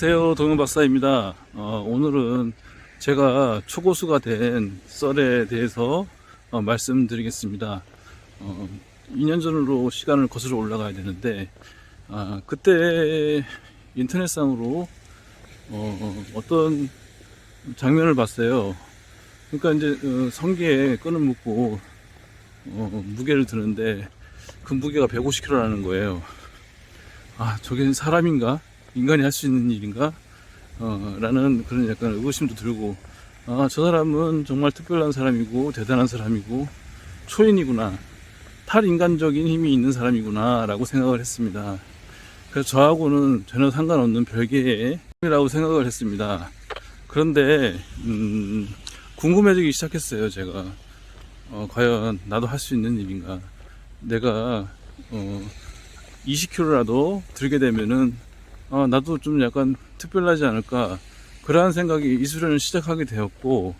안녕하세요. 동현박사입니다. 어, 오늘은 제가 초고수가 된 썰에 대해서 어, 말씀드리겠습니다. 어, 2년 전으로 시간을 거슬러 올라가야 되는데 아, 그때 인터넷상으로 어, 어떤 장면을 봤어요. 그러니까 이제 어, 성기에 끈을 묶고 어, 무게를 드는데 그 무게가 150kg라는 거예요. 아 저게 사람인가 인간이 할 수 있는 일인가? 어, 라는 그런 약간 의구심도 들고, 아, 저 사람은 정말 특별한 사람이고, 대단한 사람이고, 초인이구나. 탈인간적인 힘이 있는 사람이구나. 라고 생각을 했습니다. 그래서 저하고는 전혀 상관없는 별개의 힘이라고 생각을 했습니다. 그런데, 음, 궁금해지기 시작했어요, 제가. 어, 과연 나도 할 수 있는 일인가. 내가, 어, 20kg라도 들게 되면은 아, 나도 좀 약간 특별하지 않을까. 그러한 생각이 이수련을 시작하게 되었고,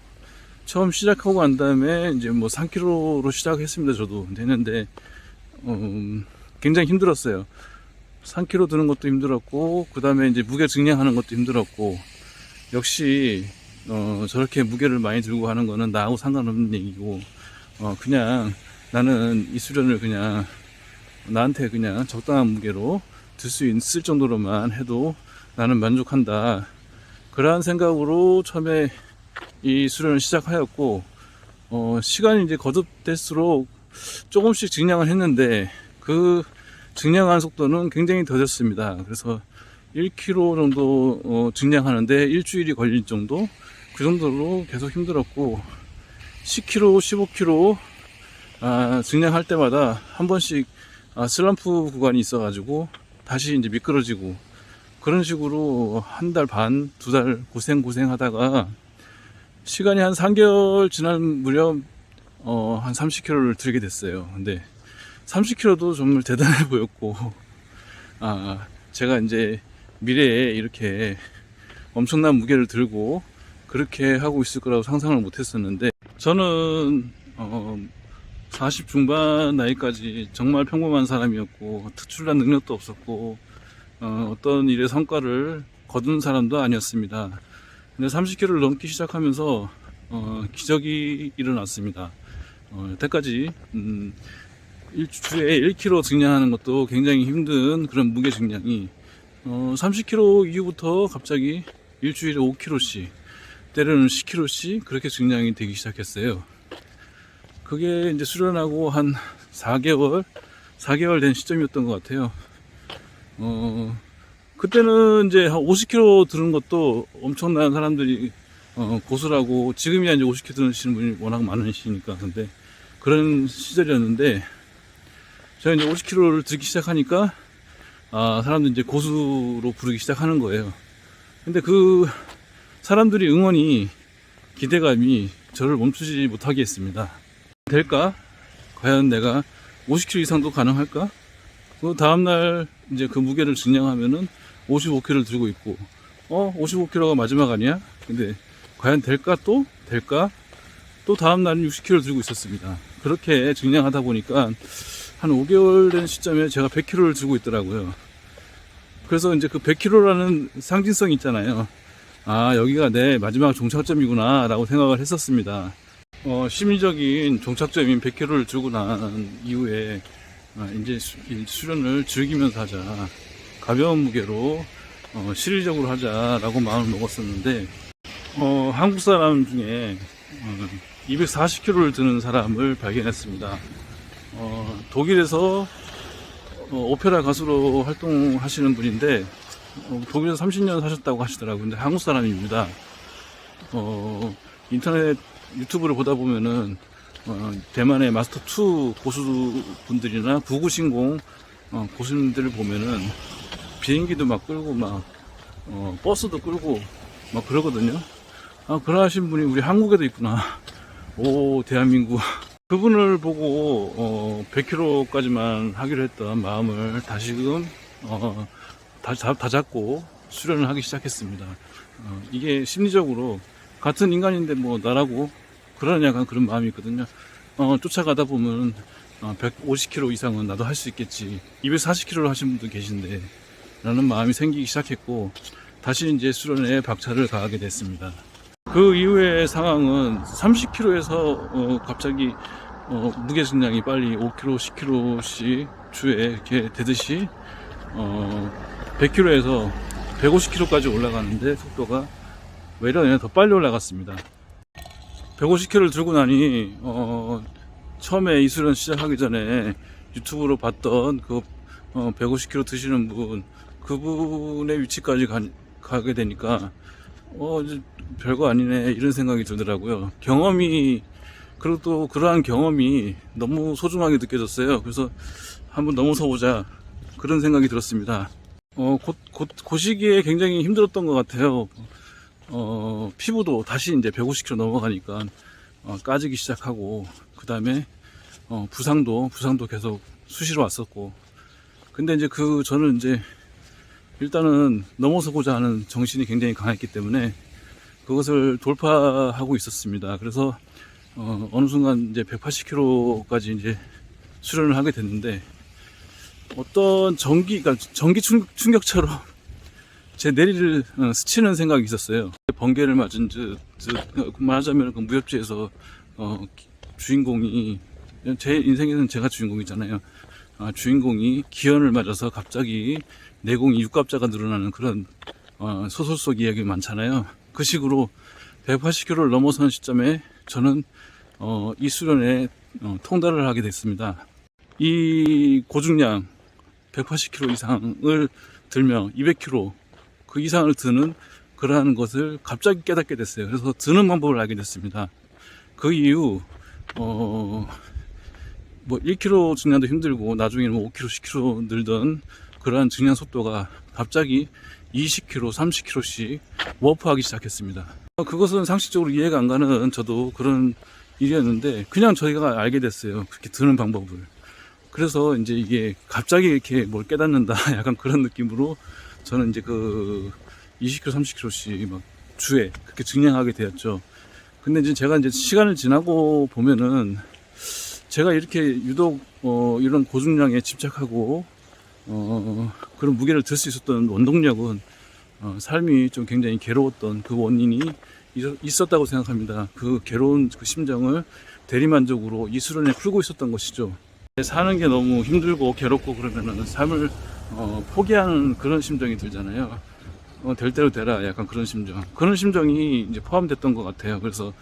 처음 시작하고 난 다음에 이제 뭐 3kg로 시작했습니다, 저도. 되는데, 음, 굉장히 힘들었어요. 3kg 드는 것도 힘들었고, 그 다음에 이제 무게 증량하는 것도 힘들었고, 역시, 어, 저렇게 무게를 많이 들고 하는 거는 나하고 상관없는 얘기고, 어, 그냥 나는 이수련을 그냥 나한테 그냥 적당한 무게로 들 수 있을 정도로만 해도 나는 만족한다. 그러한 생각으로 처음에 이 수련을 시작하였고, 어, 시간이 이제 거듭될수록 조금씩 증량을 했는데, 그 증량하는 속도는 굉장히 더뎠습니다. 그래서 1kg 정도 어, 증량하는데 일주일이 걸릴 정도? 그 정도로 계속 힘들었고, 10kg, 15kg, 아, 증량할 때마다 한 번씩 아, 슬럼프 구간이 있어가지고 다시 이제 미끄러지고 그런 식으로 한 달 반, 두 달 고생 고생 하다가 시간이 한 3개월 지난 무렵 어, 한 30kg를 들게 됐어요. 근데 30kg도 정말 대단해 보였고 아, 제가 이제 미래에 이렇게 엄청난 무게를 들고 그렇게 하고 있을 거라고 상상을 못 했었는데 저는 어, 40 중반 나이까지 정말 평범한 사람이었고 특출난 능력도 없었고 어, 떤 일의 성과를 거둔 사람도 아니었습니다. 근데 30kg를 넘기 시작하면서 어, 기적이 일어났습니다. 어, 여태까지 음, 일주에 1kg 증량하는 것도 굉장히 힘든 그런 무게 증량이 어, 30kg 이후부터 갑자기 일주일에 5kg씩 때로는 10kg씩 그렇게 증량이 되기 시작했어요. 그게 이제 수련하고 한 4개월, 4개월 된 시점이었던 것 같아요. 어, 그때는 이제 한 50kg 드는 것도 엄청난 사람들이 어, 고수라고 지금이야 이제 50kg 드시는 분이 워낙 많으시니까 근데 그런 시절이었는데 제가 이제 50kg를 들기 시작하니까 아, 사람들이 이제 고수로 부르기 시작하는 거예요. 근데 그 사람들이 응원이 기대감이 저를 멈추지 못하게 했습니다. 될까? 과연 내가 50kg 이상도 가능할까? 그 다음날 이제 그 무게를 증량하면은 55kg를 들고 있고, 어, 55kg가 마지막 아니야? 근데 과연 될까 또? 될까? 또 다음날은 60kg 들고 있었습니다. 그렇게 증량하다 보니까 한 5개월 된 시점에 제가 100kg를 들고 있더라고요. 그래서 이제 그 100kg라는 상징성이 있잖아요. 아, 여기가 내 마지막 종착점이구나, 라고 생각을 했었습니다. 어, 심리적인 종착점인 100km를 들고 난 이후에 아, 이제 수, 이 수련을 즐기면서 하자 가벼운 무게로 어, 실질적으로 하자라고 마음을 먹었었는데 어, 한국 사람 중에 어, 240kg를 드는 사람을 발견했습니다. 어, 독일에서 어, 오페라 가수로 활동하시는 분인데 어, 독일에서 30년 사셨다고 하시더라고요. 근데 한국 사람입니다. 어, 인터넷 유튜브를 보다 보면은 어, 대만의 마스터 2 고수분들이나 구구신공 어, 고수님들을 보면은 비행기도 막 끌고 막 어, 버스도 끌고 막 그러거든요. 아 그러하신 분이 우리 한국에도 있구나. 오 대한민국. 그분을 보고 어, 100km까지만 하기로 했던 마음을 다시금 어, 다, 다, 다 잡고 수련을 하기 시작했습니다. 어, 이게 심리적으로 같은 인간인데 뭐 나라고 약간 그런 마음이 있거든요. 어, 쫓아가다 보면 어, 150km 이상은 나도 할 수 있겠지. 240km를 하신 분도 계신데 라는 마음이 생기기 시작했고 다시 이제 수련에 박차를 가하게 됐습니다. 그 이후의 상황은 30km에서 어, 갑자기 어, 무게 증량이 빨리 5kg, 10kg씩 주에 이렇게 되듯이 어, 100km에서 150km까지 올라가는데 속도가 외려는 더 빨리 올라갔습니다. 150km를 들고 나니 어, 처음에 이 수련 시작하기 전에 유튜브로 봤던 그 어, 150km 드시는 분 그분의 위치까지 가, 가게 되니까 어 별거 아니네 이런 생각이 들더라고요. 경험이 그리고 또 그러한 경험이 너무 소중하게 느껴졌어요. 그래서 한번 넘어서 보자 그런 생각이 들었습니다. 어, 곧, 곧, 그 시기에 굉장히 힘들었던 것 같아요. 어, 피부도 다시 이제 150kg 넘어가니까 어, 까지기 시작하고 그 다음에 어, 부상도 부상도 계속 수시로 왔었고 근데 이제 그 저는 이제 일단은 넘어서고자 하는 정신이 굉장히 강했기 때문에 그것을 돌파하고 있었습니다. 그래서 어, 어느 순간 이제 180km까지 이제 수련을 하게 됐는데 어떤 전기, 그러니까 전기 충- 충격처럼 제 내리를 어, 스치는 생각이 있었어요. 번개를 맞은 듯, 듯 어, 말하자면 그 무협지에서 어, 기- 주인공이 제 인생에는 제가 주인공이잖아요. 아, 주인공이 기현을 맞아서 갑자기 내공이 육갑자가 늘어나는 그런 어, 소설 속 이야기 많잖아요. 그 식으로 180km를 넘어선 시점에 저는 어, 이 수련에 어, 통달을 하게 됐습니다. 이 고중량 180km 이상을 들며 200km 그 이상을 드는 그러한 것을 갑자기 깨닫게 됐어요. 그래서 드는 방법을 알게 됐습니다. 그 이후 어, 뭐 1km 증량도 힘들고 나중에는 뭐 5km, 10km 늘던 그러한 증량 속도가 갑자기 20km, 30km씩 워프하기 시작했습니다. 어, 그것은 상식적으로 이해가 안 가는 저도 그런 일이었는데 그냥 저희가 알게 됐어요. 그렇게 드는 방법을. 그래서 이제 이게 갑자기 이렇게 뭘 깨닫는다 약간 그런 느낌으로 저는 이제 그 20km, 30km씩 막 주에 그렇게 증량하게 되었죠. 근데 이제 제가 이제 시간을 지나고 보면은 제가 이렇게 유독 어, 이런 고중량에 집착하고 어, 그런 무게를 들 수 있었던 원동력은 어, 삶이 좀 굉장히 괴로웠던 그 원인이 있- 있었다고 생각합니다. 그 괴로운 그 심정을 대리만족으로 이 수련에 풀고 있었던 것이죠. 사는 게 너무 힘들고 괴롭고 그러면은 삶을 어, 포기하는 그런 심정이 들잖아요. 어, 될 대로 되라 약간 그런 심정. 그런 심정이 이제 포함됐던 것 같아요. 그래서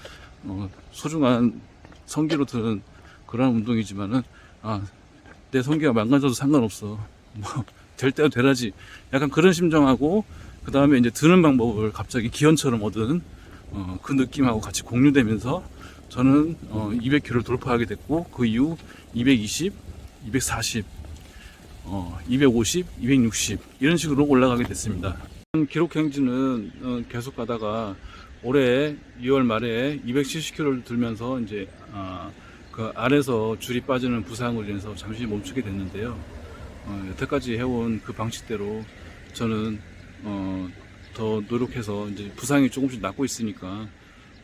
어, 소중한 성기로 들은 그런 운동이지만은 아, 내 성기가 망가져도 상관없어. 뭐 될 대로 되라지. 약간 그런 심정하고 그 다음에 이제 드는 방법을 갑자기 기현처럼 얻은 어, 그 느낌하고 같이 공유되면서 저는 어, 200km를 돌파하게 됐고 그 이후 220, 240, 어, 250, 260 이런 식으로 올라가게 됐습니다. 기록 행진은 어, 계속 가다가 올해 2월 말에 270km를 들면서 이제 아, 그 안에서 줄이 빠지는 부상으로 인해서 잠시 멈추게 됐는데요. 어, 여태까지 해온 그 방식대로 저는 어, 더 노력해서 이제 부상이 조금씩 낫고 있으니까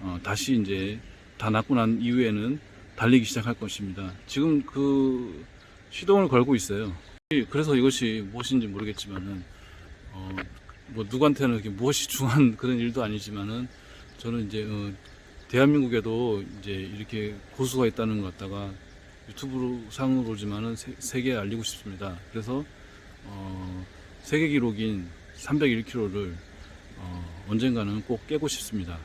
어, 다시 이제 다 낫고 난 이후에는 달리기 시작할 것입니다. 지금 그 시동을 걸고 있어요. 그래서 이것이 무엇인지 모르겠지만은 어, 뭐 누구한테는 이렇게 무엇이 중요한 그런 일도 아니지만은 저는 이제 어, 대한민국에도 이제 이렇게 고수가 있다는 것 갖다가 유튜브 상으로지만은 세- 세계에 알리고 싶습니다. 그래서 어, 세계 기록인 301km를 어, 언젠가는 꼭 깨고 싶습니다.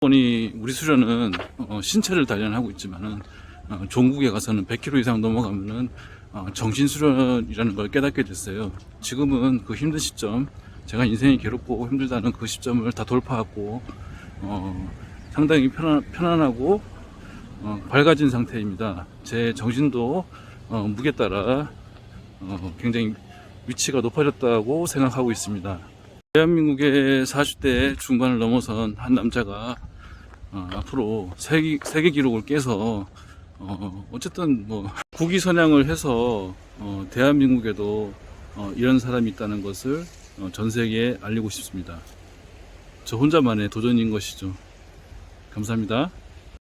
보니 우리 수련은 어, 신체를 단련하고 있지만은 어, 종국에 가서는 100km 이상 넘어가면은 어, 정신 수련이라는 걸 깨닫게 됐어요. 지금은 그 힘든 시점, 제가 인생이 괴롭고 힘들다는 그 시점을 다 돌파하고 어, 상당히 편안, 편안하고 어, 밝아진 상태입니다. 제 정신도 어, 무게 따라 어, 굉장히 위치가 높아졌다고 생각하고 있습니다. 대한민국의 40대 중반을 넘어선 한 남자가 어, 앞으로 세계, 세계 기록을 깨서 어, 어쨌든 뭐 국위 선양을 해서 어, 대한민국에도 어, 이런 사람이 있다는 것을 어, 전 세계에 알리고 싶습니다. 저 혼자만의 도전인 것이죠. 감사합니다.